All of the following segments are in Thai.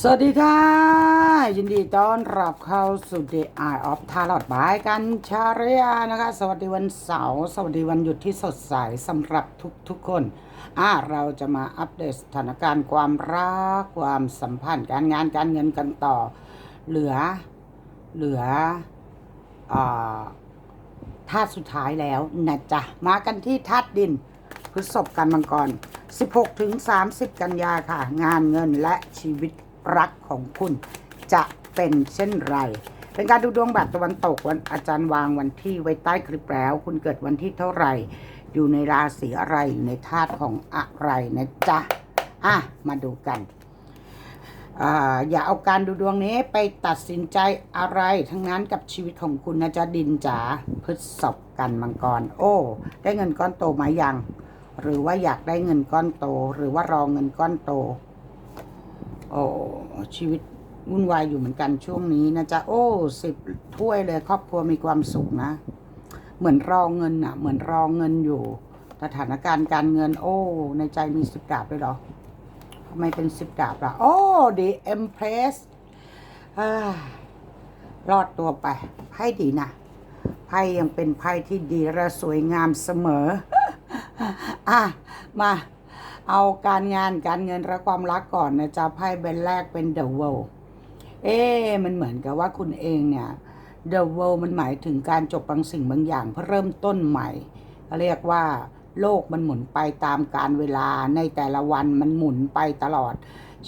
สวัสดีค่ะ ยินดีต้อนรับเข้าสู่ The Eye of Tarot บายกันชาเรียนะคะ สวัสดีวันเสาร์สวัสดีวันหยุดที่สดใสสำหรับทุกๆคนอ่าเราจะมาอัปเดตสถานการณ์ความรัก ความสัมพันธ์การงานการเงินกันต่อ เหลือเหลืออ่าธาตุสุดท้ายแล้วนะจ๊ะ มากันที่ธาตุดินพฤษภกันมังกร 16ถึง30 กันยาค่ะ งานเงินและชีวิต รักของคุณ จะเป็นเช่นไร เป็นการดูดวงแบบตะวันตกวันอาจารย์วางวันที่ไว้ใต้คลิปแล้ว คุณเกิดวันที่เท่าไหร่ อยู่ในราศีอะไรอยู่ในธาตุของอะไรนะจ๊ะอะมาดูกันอ่าอย่าเอาการดูดวงนี้ไปตัดสินใจอะไรทั้งนั้นกับชีวิตของคุณนะจ๊ะดินจ๋าพฤษภกันมังกร โอ้ ได้เงินก้อนโตไหมยัง หรือว่าอยากได้เงินก้อนโต หรือว่ารอเงินก้อนโต โอ้ชีวิตวุ่นวายอยู่เหมือนกันช่วงนี้นะจ๊ะโอ้สิบถ้วยเลยครอบครัวมีความสุขนะ เหมือนรอเงินอะเหมือนรอเงินอยู่ สถานการณ์การเงิน โอ้ ในใจมีสิบดาบเลยเหรอทำไมเป็นสิบดาบล่ะ โอ้ดีเอ็มเพรสรอดตัวไปไพ่ดีนะไพ่ยังเป็นไพ่ที่ดีและสวยงามเสมอ อะ มา เอาการงานการเงินและความรักก่อนนะจ๊ะไพ่ใบแรกเป็น The World เอ๊มันเหมือนกับว่าคุณเองเนี่ย The World มันหมายถึงการจบบางสิ่งบางอย่างเพื่อเริ่มต้นใหม่เขาเรียกว่าโลกมันหมุนไปตามการเวลาในแต่ละวันมันหมุนไปตลอด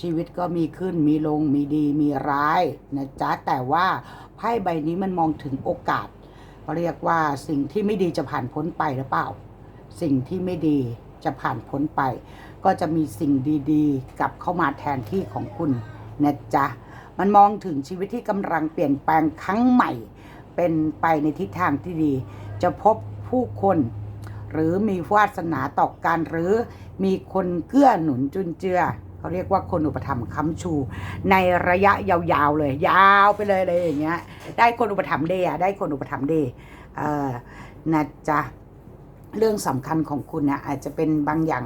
ชีวิตก็มีขึ้นมีลงมีดีมีร้ายนะจ๊ะแต่ว่าไพ่ใบนี้มันมองถึงโอกาสเขาเรียกว่าสิ่งที่ไม่ดีจะผ่านพ้นไปหรือเปล่า สิ่งที่ไม่ดี จะผ่านพ้นไป ก็จะมีสิ่งดีๆ กลับเข้ามาแทนที่ของคุณนะจ๊ะมันมองถึงชีวิตที่กำลังเปลี่ยนแปลงครั้งใหม่ เป็นไปในทิศทางที่ดี จะพบผู้คน หรือมีวาสนาต่อกันหรือมีคนเกื้อหนุนจุนเจือเขาเรียกว่าคนอุปถัมภ์ค้ำชู ในระยะยาวๆเลย ยาวไปเลยเลยอย่างเงี้ย ได้คนอุปถัมภ์เดอะได้คนอุปถัมภ์เดเอ่อนะจ๊ะ เรื่องสำคัญของคุณนะอาจจะเป็นบางอย่าง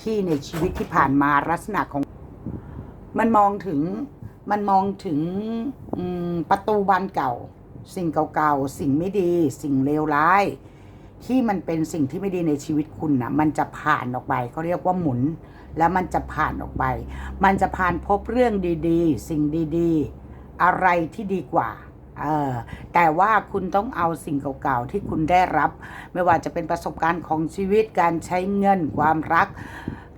ที่ในชีวิตที่ผ่านมาลักษณะของ มันมองถึงมันมองถึงประตูบานเก่า สิ่งเก่าๆ สิ่งไม่ดี สิ่งเลวร้าย ที่มันเป็นสิ่งที่ไม่ดีในชีวิตคุณนะมันจะผ่านออกไปเขาเรียกว่าหมุน แล้วมันจะผ่านออกไป มันจะผ่านพบเรื่องดีๆ สิ่งดีๆ อะไรที่ดีกว่า เออแต่ว่าคุณต้องเอาสิ่งเก่าๆที่คุณได้รับ ไม่ว่าจะเป็นประสบการณ์ของชีวิตการใช้เงินความรัก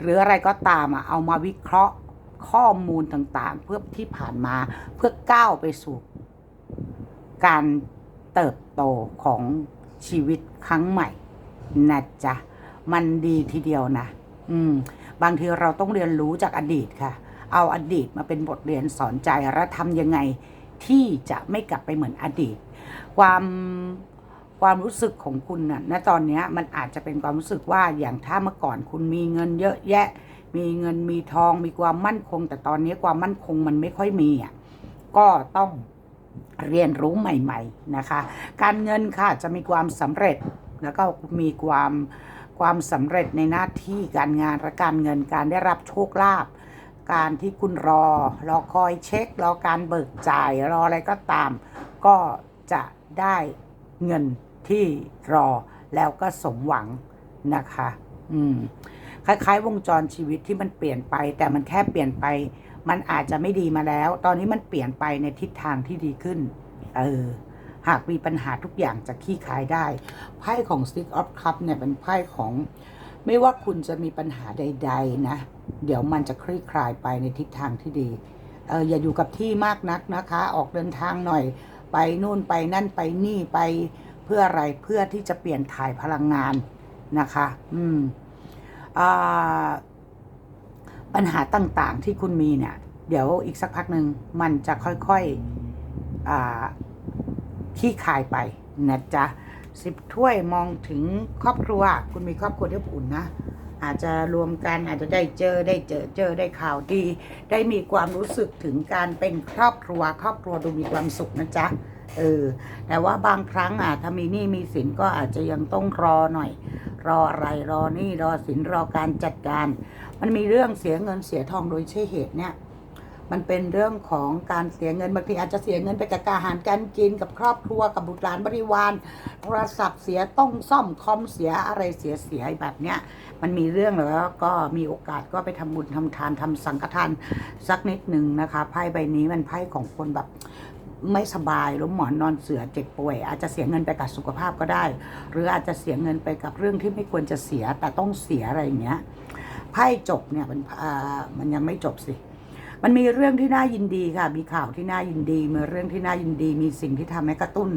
หรืออะไรก็ตามอะเอามาวิเคราะห์ข้อมูลต่างๆ เพื่อที่ผ่านมาเพื่อก้าวไปสู่การเติบโตของชีวิตครั้งใหม่นะจ๊ะมันดีทีเดียวนะ อืม บางทีเราต้องเรียนรู้จากอดีตค่ะ เอาอดีตมาเป็นบทเรียนสอนใจและทำยังไง ที่จะไม่กลับไปเหมือนอดีต ความความรู้สึกของคุณน่ะณตอนนี้มันอาจจะเป็นความรู้สึกว่าอย่างถ้าเมื่อก่อนคุณมีเงินเยอะแยะ มีเงินมีทองมีความมั่นคง แต่ตอนนี้ความมั่นคงมันไม่ค่อยมีอะก็ต้องเรียนรู้ใหม่ ๆนะคะ การเงินค่ะจะมีความสำเร็จแล้วก็มีความความสำเร็จในหน้าที่การงานและการเงินการได้รับโชคลาภ การที่คุณรอ รอคอยเช็ค รอการเบิกจ่าย รออะไรก็ตาม ก็จะได้เงินที่รอแล้วก็สมหวังนะคะ อืม คล้ายๆ วงจรชีวิตที่มันเปลี่ยนไป แต่มันแค่เปลี่ยนไป มันอาจจะไม่ดีมาแล้ว ตอนนี้มันเปลี่ยนไปในทิศทางที่ดีขึ้น เออ หากมีปัญหาทุกอย่างจะคลี่คลายได้ ไพ่ของ Six of Cup เนี่ยเป็นไพ่ของ ไม่ว่าคุณจะมีปัญหาใด ๆ นะ เดี๋ยวมันจะคลี่คลายไปในทิศทางที่ดีเอออย่าอยู่กับที่มากนักนะคะ ออกเดินทางหน่อย ไปนู่นไปนั่นไปนี่ไปเพื่ออะไรเพื่อที่จะเปลี่ยนถ่ายพลังงานนะคะ อืมอ่าปัญหาต่างๆที่คุณมีเนี่ย เดี๋ยวอีกสักพักหนึ่งมันจะค่อยๆอ่าขี้คายไปนะจ๊ะ สิบถ้วยมองถึงครอบครัว คุณมีครอบครัวที่อบอุ่นนะ อาจจะรวมกันอาจจะได้เจอได้เจอเจอได้ข่าวดี ได้มีความรู้สึกถึงการเป็นครอบครัว ครอบครัวดูมีความสุขนะจ๊ะเออแต่ว่าบางครั้งอะถ้ามีหนี้มีสินก็อาจจะยังต้องรอหน่อย รออะไรรอหนี้รอสินรอการจัดการ มันมีเรื่องเสียเงินเสียทองโดยใช่เหตุเนี่ย มันเป็นเรื่องของการเสียเงินบางทีอาจจะเสียเงินไปกับอาหารการกินกับครอบครัวกับบุตรหลานบริวารโทรศัพท์เสียต้องซ่อมคอมเสียอะไรเสียเสียแบบเนี้ยมันมีเรื่องแล้วก็มีโอกาสก็ไปทำบุญทำทานทำสังฆทานสักนิดหนึ่งนะคะไพ่ใบนี้มันไพ่ของคนแบบไม่สบายล้มหมอนนอนเสือเจ็บป่วย อาจจะเสียเงินไปกับสุขภาพก็ได้ หรืออาจจะเสียเงินไปกับเรื่องที่ไม่ควรจะเสียแต่ต้องเสียอะไรอย่างเงี้ยไพ่จบเนี่ยมันอ่ามันยังไม่จบสิ มันมีเรื่องที่น่ายินดีค่ะ มีข่าวที่น่ายินดีมีเรื่องที่น่ายินดี มีสิ่งที่ทำให้กระตุ้น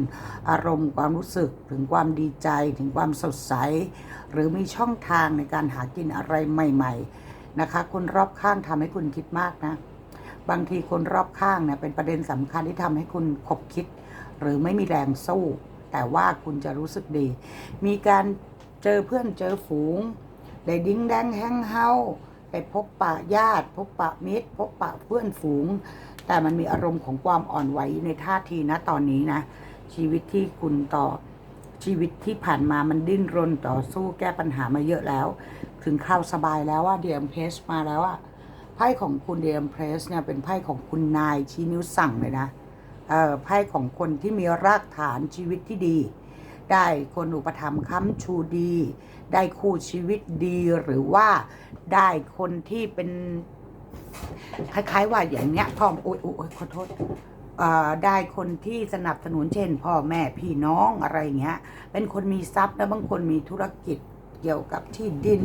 อารมณ์ความรู้สึกถึงความดีใจ ถึงความสดใส หรือมีช่องทางในการหากินอะไรใหม่ ๆนะคะ คนรอบข้างทำให้คุณคิดมากนะ บางทีคนรอบข้างเนี่ยเป็นประเด็นสำคัญที่ทำให้คุณขบคิด หรือไม่มีแรงสู้ แต่ว่าคุณจะรู้สึกดี มีการเจอเพื่อนเจอฝูงได้ดิ้งแดงแฮงเฮา ไปพบปะญาติ พบปะมิตร พบปะเพื่อนฝูง แต่มันมีอารมณ์ของความอ่อนไหวในท่าทีนะตอนนี้นะ ชีวิตที่คุณต่อชีวิตที่ผ่านมามันดิ้นรนต่อสู้แก้ปัญหามาเยอะแล้ว ถึงข้าวสบายแล้วว่าเดียมเพสมาแล้วอะไพ่ของคุณเดียมเพสเนี่ยเป็นไพ่ของคุณนายชี้นิ้วสั่งเลยนะเออไพ่ของคนที่มีรากฐานชีวิตที่ดี ได้คนอุปถัมภ์ค้ำชูดี ได้คู่ชีวิตดีหรือว่าได้คนที่เป็นคล้ายๆว่าอย่างเนี้ยพ่อโอ้ยโอยโอยขอโทษเอ่อได้คนที่สนับสนุนเช่น พ่อแม่พี่น้องอะไรเงี้ย เป็นคนมีทรัพย์แล้วบางคนมีธุรกิจเกี่ยวกับที่ดิน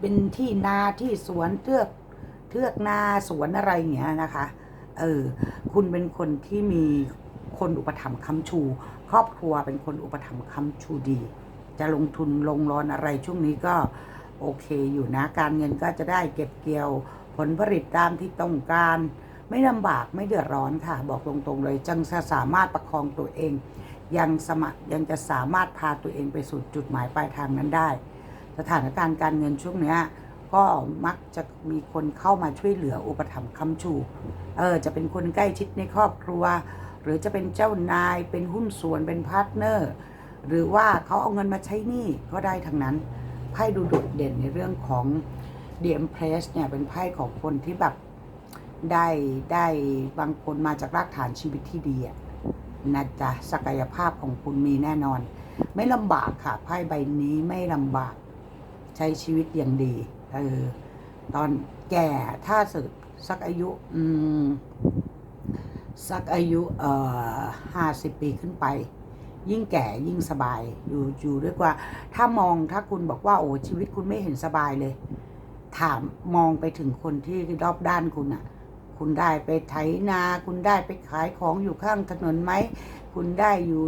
เป็นที่นาที่สวนเทือกเทือกนาสวนอะไรเงี้ยนะคะ เออ คุณเป็นคนที่มีคนอุปถัมภ์ค้ำชู ครอบครัวเป็นคนอุปถัมภ์ค้ำชูดี จะลงทุนลงรอนอะไรช่วงนี้ก็โอเคอยู่นะ การเงินก็จะได้เก็บเกี่ยวผลผลิตตามที่ต้องการ ไม่ลำบากไม่เดือดร้อนค่ะ บอกตรงๆเลยจังจะสามารถประคองตัวเอง ยังสมัครยังจะสามารถพาตัวเองไปสู่จุดหมายปลายทางนั้นได้ สถานการณ์การเงินช่วงเนี้ยก็มักจะมีคนเข้ามาช่วยเหลืออุปถัมภ์ค้ำชู เออจะเป็นคนใกล้ชิดในครอบครัว หรือจะเป็นเจ้านายเป็นหุ้นส่วนเป็นพาร์ทเนอร์ หรือว่าเขาเอาเงินมาใช้หนี้ก็ได้ทั้งนั้น ไพ่ดูโดดเด่นในเรื่องของเดียมเพรสเนี่ยเป็นไพ่ของคนที่แบบได้ได้บางคนมาจากรากฐานชีวิตที่ดีนะจ๊ะศักยภาพของคุณมีแน่นอน ไม่ลำบากค่ะไพ่ใบนี้ไม่ลำบากใช้ชีวิตอย่างดีเออตอนแก่ถ้าสึกสักอายุ อืม สักอายุเอ่อห้าสิบปีขึ้นไป ยิ่งแก่ยิ่งสบายอยู่อยู่ด้วยกว่า ถ้ามองถ้าคุณบอกว่าโอ้ชีวิตคุณไม่เห็นสบายเลย ถามมองไปถึงคนที่รอบด้านคุณอะคุณได้ไปไถนา คุณได้ไปขายของอยู่ข้างถนนไหม คุณได้อยู่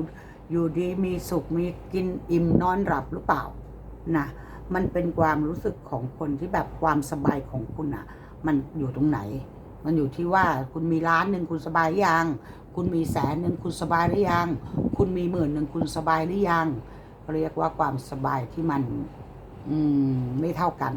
อยู่ดีมีสุขมีกินอิ่มนอนหลับหรือเปล่านะมันเป็นความรู้สึกของคนที่แบบความสบายของคุณอะมันอยู่ตรงไหน มันอยู่ที่ว่าคุณมีล้านหนึ่งคุณสบายหรือยัง คุณมีแสนหนึ่งคุณสบายหรือยัง คุณมีหมื่นหนึ่งคุณสบายหรือยัง เรียกว่าความสบายที่มัน อืมไม่เท่ากัน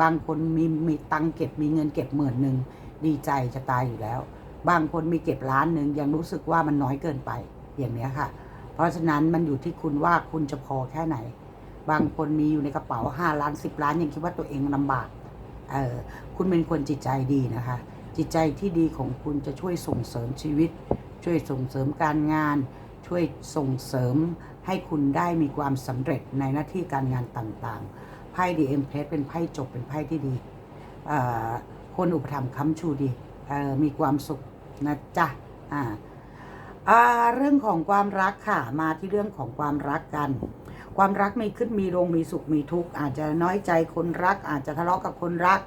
บางคนมีมีตังเก็บมีเงินเก็บหมื่นหนึ่งดีใจจะตายอยู่แล้ว บางคนมีเก็บล้านหนึ่งยังรู้สึกว่ามันน้อยเกินไปอย่างเนี้ยค่ะ เพราะฉะนั้นมันอยู่ที่คุณว่าคุณจะพอแค่ไหน บางคนมีอยู่ในกระเป๋าห้าล้านสิบล้านยังคิดว่าตัวเองลำบากเออคุณเป็นคนจิตใจดีนะคะ จิตใจที่ดีของคุณจะช่วยส่งเสริมชีวิต ช่วยส่งเสริมการงาน ช่วยส่งเสริมให้คุณได้มีความสำเร็จในหน้าที่การงานต่างๆ ไพ่ดีเอ็มเพสเป็นไพ่จบเป็นไพ่ที่ดีคนอุปถัมภ์ค้ำชูดีมีความสุขนะจ๊ะอ่าเรื่องของความรักค่ะ มาที่เรื่องของความรักกัน ความรักมีขึ้นมีลงมีสุขมีทุกข์อาจจะน้อยใจคนรัก อาจจะทะเลาะกับคนรัก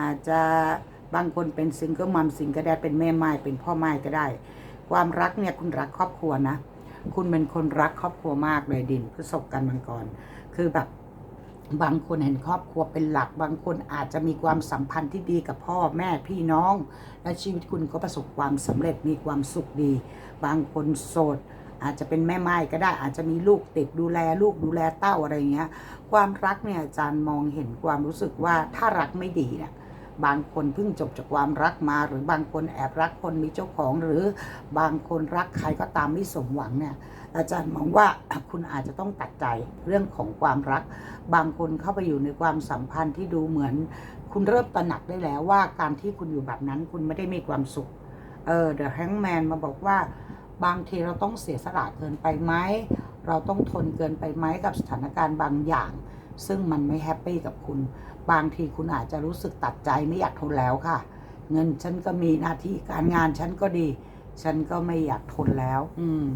อาจจะ บางคนเป็นซิงเกิลมัมซิงกิลแดดเป็นแม่ไม้เป็นพ่อไม้ก็ได้ ความรักเนี่ยคุณรักครอบครัวนะ คุณเป็นคนรักครอบครัวมากเลยดินพฤษภกันมังกรคือแบบบางคนเห็นครอบครัวเป็นหลัก บางคนอาจจะมีความสัมพันธ์ที่ดีกับพ่อแม่พี่น้อง และชีวิตคุณก็ประสบความสำเร็จมีความสุขดี บางคนโสด อาจจะเป็นแม่ไม้ก็ได้อาจจะมีลูกติดดูแลลูกดูแลเต้าอะไรเงี้ย ความรักเนี่ยอาจารย์มองเห็นความรู้สึกว่าถ้ารักไม่ดีเนี่ย บางคนเพิ่งจบจากความรักมา หรือบางคนแอบรักคนมีเจ้าของ หรือบางคนรักใครก็ตามไม่สมหวังเนี่ยอาจารย์มองว่าคุณอาจจะต้องตัดใจเรื่องของความรัก บางคนเข้าไปอยู่ในความสัมพันธ์ที่ดูเหมือน คุณเริ่มตระหนักได้แล้วว่าการที่คุณอยู่แบบนั้นคุณไม่ได้มีความสุขเออเดอะแฮงแมนมาบอกว่าบางทีเราต้องเสียสละเกินไปไหม เราต้องทนเกินไปไหมกับสถานการณ์บางอย่าง ซึ่งมันไม่แฮปปี้กับคุณ บางทีคุณอาจจะรู้สึกตัดใจไม่อยากทนแล้วค่ะ เงินฉันก็มีหน้าที่การงานฉันก็ดี ฉันก็ไม่อยากทนแล้ว อืม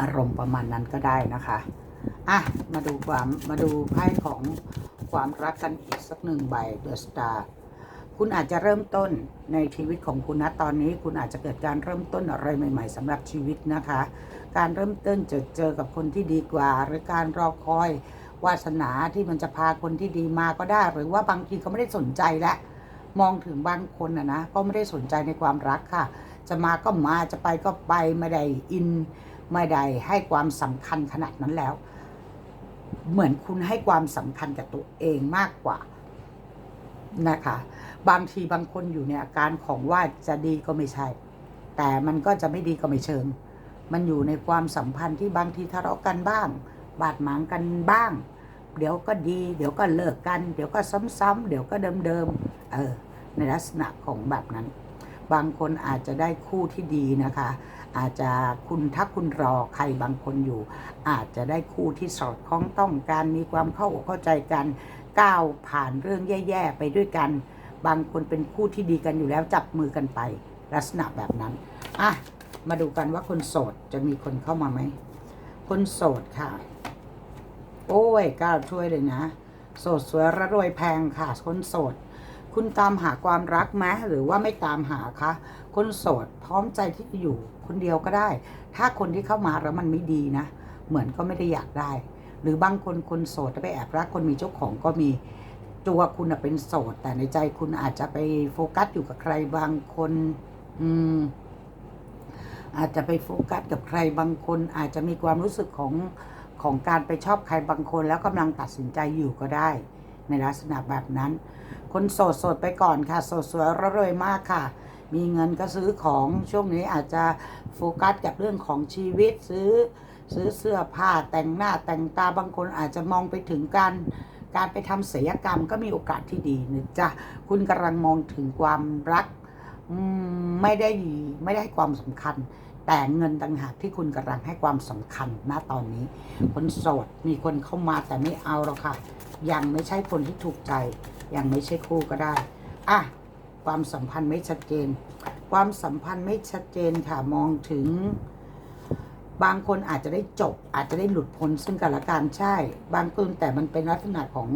อารมณ์ประมาณนั้นก็ได้นะคะอะมาดูความมาดูไพ่ของความรักกันอีกสักหนึ่งใบเดอะสตาร์คุณอาจจะเริ่มต้นในชีวิตของคุณนะตอนนี้ คุณอาจจะเกิดการเริ่มต้นอะไรใหม่ ๆสำหรับชีวิตนะคะ การเริ่มต้นจะเจอกับคนที่ดีกว่า หรือการรอคอย วาสนาที่มันจะพาคนที่ดีมาก็ได้ หรือว่าบางทีเขาไม่ได้สนใจและมองถึงบางคนนะนะก็ไม่ได้สนใจในความรักค่ะ จะมาก็มาจะไปก็ไปไม่ได้อินไม่ได้ให้ความสำคัญขนาดนั้นแล้ว เหมือนคุณให้ความสำคัญกับตัวเองมากกว่านะคะ บางทีบางคนอยู่ในอาการของว่าจะดีก็ไม่ใช่ แต่มันก็จะไม่ดีก็ไม่เชิง มันอยู่ในความสัมพันธ์ที่บางทีทะเลาะกันบ้าง บาดหมางกันบ้าง เดี๋ยวก็ดี เดี๋ยวก็เลิกกัน เดี๋ยวก็ซ้ำๆเดี๋ยวก็เดิมๆ เออ ในลักษณะของแบบนั้น บางคนอาจจะได้คู่ที่ดีนะคะ อาจจะคุณถ้าคุณรอใครบางคนอยู่ อาจจะได้คู่ที่สอดคล้องต้องการมีความเข้าอกเข้าใจกันก้าวผ่านเรื่องแย่ ๆ ไปด้วยกัน บางคนเป็นคู่ที่ดีกันอยู่แล้วจับมือกันไป ลักษณะแบบนั้น อะ มาดูกันว่าคนโสดจะมีคนเข้ามาไหม คนโสดค่ะ โอ้ยก้าวช่วยเลยนะ โสดสวยระรวยแพงค่ะ คนโสด คุณตามหาความรักไหมหรือว่าไม่ตามหาคะคนโสดพร้อมใจที่จะอยู่คนเดียวก็ได้ ถ้าคนที่เข้ามาแล้วมันไม่ดีนะ เหมือนก็ไม่ได้อยากได้ หรือบางคนคนโสดไปแอบรักคนมีเจ้าของก็มีตัวคุณเป็นโสด แต่ในใจคุณอาจจะไปโฟกัสอยู่กับใครบางคน อืมอาจจะไปโฟกัสกับใครบางคนอาจจะมีความรู้สึกของ ของการไปชอบใครบางคนแล้วกำลังตัดสินใจอยู่ก็ได้ ในลักษณะแบบนั้น คนโสดโสดไปก่อนค่ะ โสดสวยระรวยมากค่ะ มีเงินก็ซื้อของช่วงนี้อาจจะโฟกัสกับเรื่องของชีวิตซื้อซื้อเสื้อผ้าแต่งหน้าแต่งตาบางคนอาจจะมองไปถึงการการไปทำศิลปกรรมก็มีโอกาสที่ดีนะจ๊ะคุณกำลังมองถึงความรักไม่ได้ไม่ได้ให้ความสำคัญ แต่เงินต่างหากที่คุณกำลังให้ความสำคัญณตอนนี้ คนโสดมีคนเข้ามาแต่ไม่เอาหรอกค่ะ ยังไม่ใช่คนที่ถูกใจ ยังไม่ใช่คู่ก็ได้อะความสัมพันธ์ไม่ชัดเจน ความสัมพันธ์ไม่ชัดเจนค่ะมองถึง บางคนอาจจะได้จบ อาจจะได้หลุดพ้นซึ่งกันและกันใช่ บางคนแต่มันเป็นลักษณะของ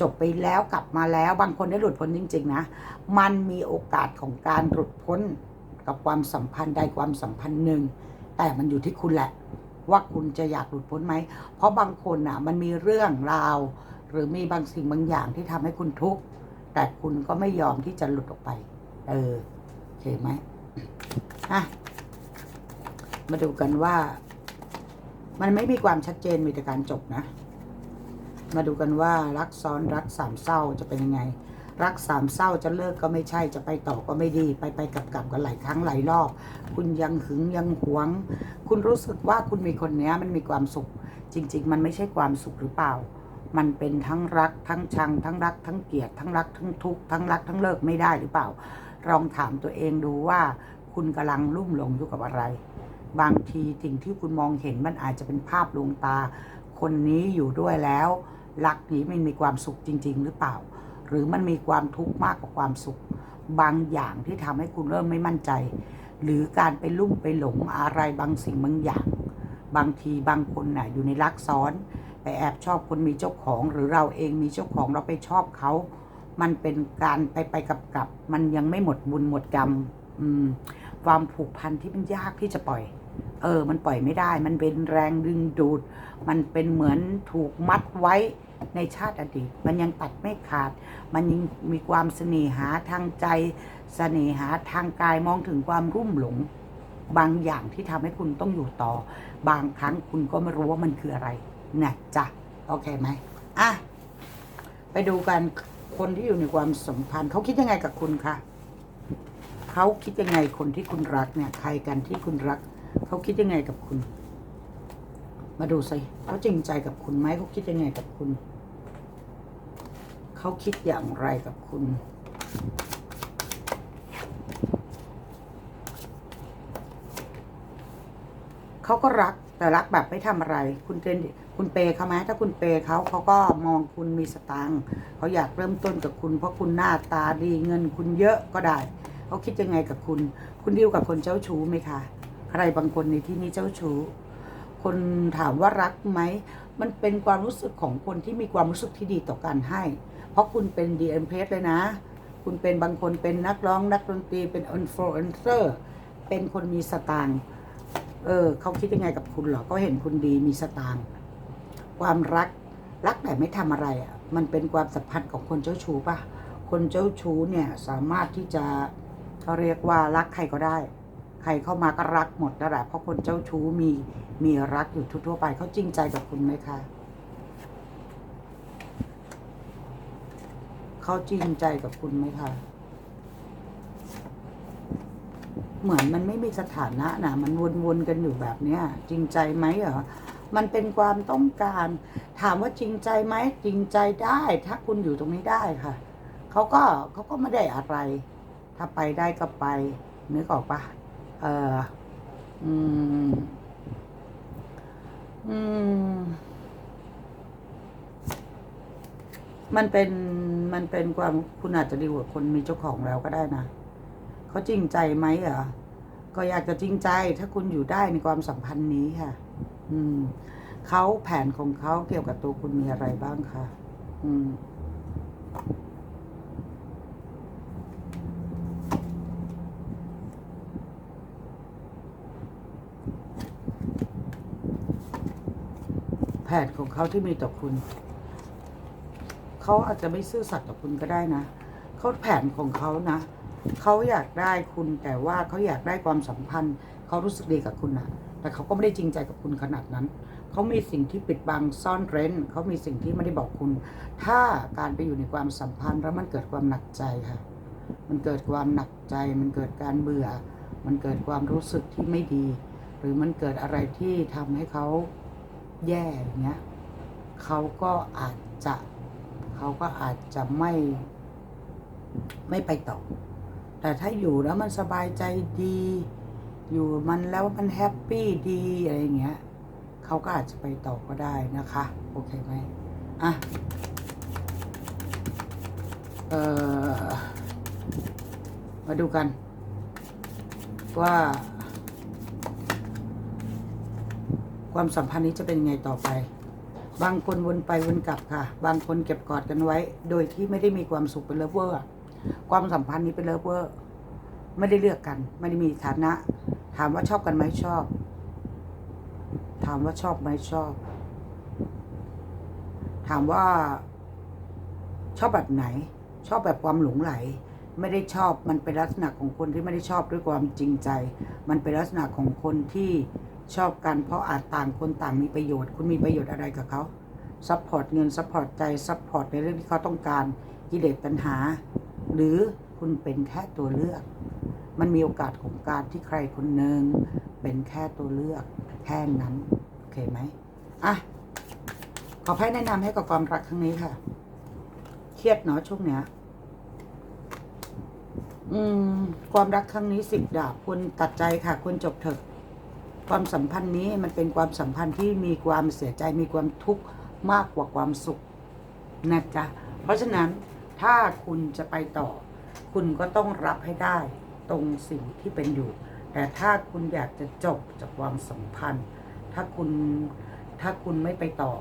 จบไปแล้วกลับมาแล้ว บางคนได้หลุดพ้นจริง ๆ นะ มันมีโอกาสของการหลุดพ้น กับความสัมพันธ์ใดความสัมพันธ์หนึ่ง แต่มันอยู่ที่คุณแหละ ว่าคุณจะอยากหลุดพ้นไหม เพราะบางคนอะมันมีเรื่องราว หรือมีบางสิ่งบางอย่างที่ทำให้คุณทุกข์แต่คุณก็ไม่ยอมที่จะหลุดออกไป เออโอเคไหมอะมาดูกันว่า มันไม่มีความชัดเจนมีแต่การจบนะ มาดูกันว่ารักซ้อนรักสามเศร้าจะเป็นยังไง รักสามเศร้าจะเลิกก็ไม่ใช่จะไปต่อก็ไม่ดี ไปไปกลับกลับกันหลายครั้งหลายรอบ คุณยังหึงยังหวง คุณรู้สึกว่าคุณมีคนเนี้ยมันมีความสุข จริง ๆ มันไม่ใช่ความสุขหรือเปล่า มันเป็นทั้งรัก ทั้งชัง ทั้งรัก ทั้งเกลียดทั้งรักทั้งทุกข์ทั้งรักทั้งเลิกไม่ได้หรือเปล่าลองถามตัวเองดูว่า คุณกำลังลุ่มหลงอยู่กับอะไร บางทีสิ่งที่คุณมองเห็นมันอาจจะเป็นภาพลวงตา คนนี้อยู่ด้วยแล้วรักนี้มันมีความสุขจริง ๆ หรือเปล่า หรือมันมีความทุกข์มากกว่าความสุข บางอย่างที่ทำให้คุณเริ่มไม่มั่นใจ หรือการไปลุ่มไปหลงอะไรบางสิ่งบางอย่าง บางทีบางคนน่ะอยู่ในรักซ้อนไปแอบชอบคนมีเจ้าของ หรือเราเองมีเจ้าของเราไปชอบเขา มันเป็นการไปไปกับกับ มันยังไม่หมดบุญหมดกรรมอืมความผูกพันที่มันยากที่จะปล่อย เออ มันปล่อยไม่ได้ มันเป็นแรงดึงดูด มันเป็นเหมือนถูกมัดไว้ ในชาติอดีต มันยังตัดไม่ขาด มันยังมีความเสน่หาทางใจ เสน่หาทางกายมองถึงความรุ่มหลง บางอย่างที่ทำให้คุณต้องอยู่ต่อ บางครั้งคุณก็ไม่รู้ว่ามันคืออะไรนะจ๊ะโอเคไหมอะไปดูกันคนที่อยู่ในความสัมพันธ์เขาคิดยังไงกับคุณคะเขาคิดยังไงคนที่คุณรักเนี่ย ใครกันที่คุณรัก เขาคิดยังไงกับคุณ มาดูสิเขาจริงใจกับคุณไหมเขาคิดยังไงกับคุณ เขาคิดอย่างไรกับคุณ เขาก็รักแต่รักแบบไม่ทำอะไร คุณเป็นคุณเปย์เขาไหมถ้าคุณเปย์เขาเขาก็มองคุณมีสตางค์เขาอยากเริ่มต้นกับคุณ เพราะคุณหน้าตาดีเงินคุณเยอะก็ได้ เขาคิดยังไงกับคุณ คุณดีลกับคนเจ้าชู้ไหมคะ ใครบางคนในที่นี้เจ้าชู้ คนถามว่ารักไหม มันเป็นความรู้สึกของคนที่มีความรู้สึกที่ดีต่อกันให้ เพราะคุณเป็นดีเอ็มเพสเลยนะ คุณเป็นบางคนเป็นนักร้องนักดนตรีเป็นอินฟลูเอนเซอร์เป็นคนมีสตางค์เออเขาคิดยังไงกับคุณหรอเขาเห็นคุณดีมีสตางค์ความรักรักแต่ไม่ทำอะไรอะมันเป็นความสัมพันธ์ของคนเจ้าชู้ป่ะคนเจ้าชู้เนี่ยสามารถที่จะเขาเรียกว่ารักใครก็ได้ ใครเข้ามาก็รักหมดนั่นแหละเพราะคนเจ้าชู้มีมีรักอยู่ทั่วไปเขาจริงใจกับคุณไหมคะ เขาจริงใจกับคุณไหมคะ เหมือนมันไม่มีสถานะนะมันวนๆกันอยู่แบบเนี้ย จริงใจไหมเหรอ มันเป็นความต้องการ ถามว่าจริงใจไหม จริงใจได้ ถ้าคุณอยู่ตรงนี้ได้ค่ะ เขาก็เขาก็ไม่ได้อะไร ถ้าไปได้ก็ไป นึกออกปะเอออืม อืม มันเป็นมันเป็นความคุณอาจจะดีกว่าคนมีเจ้าของแล้วก็ได้นะเขาจริงใจไหมเหรอก็อยากจะจริงใจถ้าคุณอยู่ได้ในความสัมพันธ์นี้ค่ะ อืมเขาแผนของเขาเกี่ยวกับตัวคุณมีอะไรบ้างคะอืมแผนของเขาที่มีต่อคุณ เขาอาจจะไม่ซื่อสัตย์ต่อคุณก็ได้นะเขาแผนของเขานะเขาอยากได้คุณแต่ว่าเขาอยากได้ความสัมพันธ์เขารู้สึกดีกับคุณนะแต่เขาก็ไม่ได้จริงใจกับคุณขนาดนั้นเขามีสิ่งที่ปิดบังซ่อนเร้นเขามีสิ่งที่ไม่ได้บอกคุณ ถ้าการไปอยู่ในความสัมพันธ์แล้วมันเกิดความหนักใจค่ะ มันเกิดความหนักใจ มันเกิดการเบื่อ มันเกิดความรู้สึกที่ไม่ดี หรือมันเกิดอะไรที่ทำให้เขาแย่อย่างเงี้ยเขาก็อาจจะ เขาก็อาจจะไม่ไม่ไปต่อ แต่ถ้าอยู่แล้วมันสบายใจดี อยู่มันแล้วมันแฮปปี้ดีอะไรเงี้ยเขาก็อาจจะไปต่อก็ได้นะคะ โอเคไหมอะเออมาดูกัน ว่าความสัมพันธ์นี้จะเป็นไงต่อไป บางคนวนไปวนกลับค่ะ บางคนเก็บกอดกันไว้ โดยที่ไม่ได้มีความสุขเป็นเลิฟเวอร์ ความสัมพันธ์นี้เป็นเลิฟเวอร์ ไม่ได้เลือกกัน ไม่ได้มีฐานะ ถามว่าชอบกันไหมชอบ ถามว่าชอบไหมชอบ ถามว่า ชอบแบบไหน ชอบแบบความหลงไหล ไม่ได้ชอบ มันเป็นลักษณะของคนที่ไม่ได้ชอบด้วยความจริงใจ มันเป็นลักษณะของคนที่ ชอบกันเพราะอาจต่างคนต่างมีประโยชน์ คุณมีประโยชน์อะไรกับเขาซัพพอร์ตเงินซัพพอร์ตใจซัพพอร์ตในเรื่องที่เขาต้องการกิเลสตัณหา หรือคุณเป็นแค่ตัวเลือก มันมีโอกาสของการที่ใครคนหนึ่งเป็นแค่ตัวเลือกแค่นั้น โอเคไหมอะ ขอให้แนะนำให้กับความรักครั้งนี้ค่ะ เครียดเนาะช่วงเนี้ยอืม ความรักครั้งนี้สิบดาบคุณตัดใจค่ะคุณจบเถอะ ความสัมพันธ์นี้มันเป็นความสัมพันธ์ที่มีความเสียใจมีความทุกข์มากกว่าความสุขนะจ๊ะเพราะฉะนั้นถ้าคุณจะไปต่อ คุณก็ต้องรับให้ได้ตรงสิ่งที่เป็นอยู่ แต่ถ้าคุณอยากจะจบจากความสัมพันธ์ ถ้าคุณถ้าคุณไม่ไปต่อ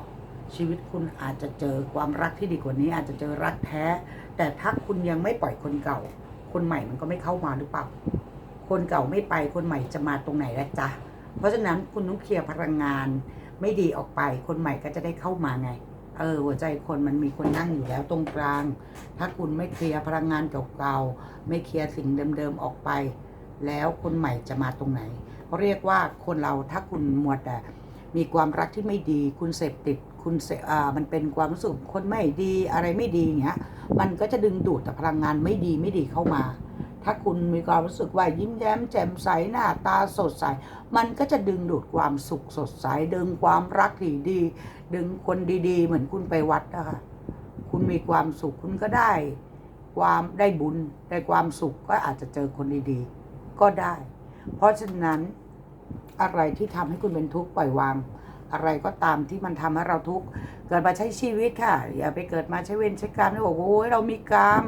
ชีวิตคุณอาจจะเจอความรักที่ดีกว่านี้ อาจจะเจอรักแท้ แต่ถ้าคุณยังไม่ปล่อยคนเก่า คนใหม่มันก็ไม่เข้ามาหรือเปล่าคนเก่าไม่ไปคนใหม่จะมาตรงไหนละจ๊ะ เพราะฉะนั้นคุณต้องเคลียร์พลังงาน ไม่ดีออกไป คนใหม่ก็จะได้เข้ามาไง เออ หัวใจคนมันมีคนนั่งอยู่แล้วตรงกลาง ถ้าคุณไม่เคลียร์พลังงานเก่าๆ ไม่เคลียร์สิ่งเดิมๆออกไป แล้วคนใหม่จะมาตรงไหนเขาเรียกว่าคนเราถ้าคุณหมัวแต่มีความรักที่ไม่ดี คุณเสพติด คุณเสอ่ามันเป็นความรู้สึกคนไม่ดีอะไรไม่ดีอย่างเงี้ย มันก็จะดึงดูดแต่พลังงานไม่ดีไม่ดีเข้ามา ถ้าคุณมีความรู้สึกว่ายิ้มแย้มแจ่มใสหน้าตาสดใส มันก็จะดึงดูดความสุขสดใส ดึงความรักที่ดี ดึงคนดีๆ เหมือนคุณไปวัดนะคะคุณมีความสุขคุณก็ได้ ความได้บุญได้ความสุขก็อาจจะเจอคนดีๆ ก็ได้ เพราะฉะนั้นอะไรที่ทำให้คุณเป็นทุกข์ปล่อยวาง อะไรก็ตามที่มันทำให้เราทุกข์เกิดมาใช้ชีวิตค่ะ อย่าไปเกิดมาใช้เวรใช้กรรมแล้วบอกโอ้ยเรามีกรรม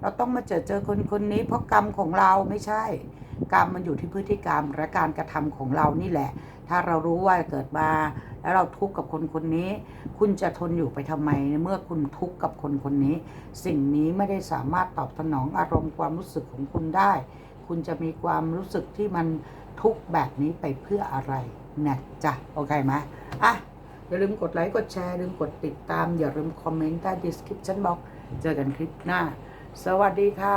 เราต้องมาเจอเจอคนคนนี้ เพราะกรรมของเราไม่ใช่ กรรมมันอยู่ที่พฤติกรรมและการกระทำของเรานี่แหละ ถ้าเรารู้ว่าเกิดมาแล้วเราทุกข์กับคนคนนี้ คุณจะทนอยู่ไปทำไมเมื่อคุณทุกข์กับคนคนนี้ สิ่งนี้ไม่ได้สามารถตอบสนองอารมณ์ความรู้สึกของคุณได้ คุณจะมีความรู้สึกที่มันทุกข์แบบนี้ไปเพื่ออะไร นะจ้ะโอเคไหมอะอย่าลืมกดไลค์กดแชร์ลืมกดติดตาม อย่าลืมคอมเมนต์ใต้ description box เจอกันคลิปหน้า สวัสดีค่ะ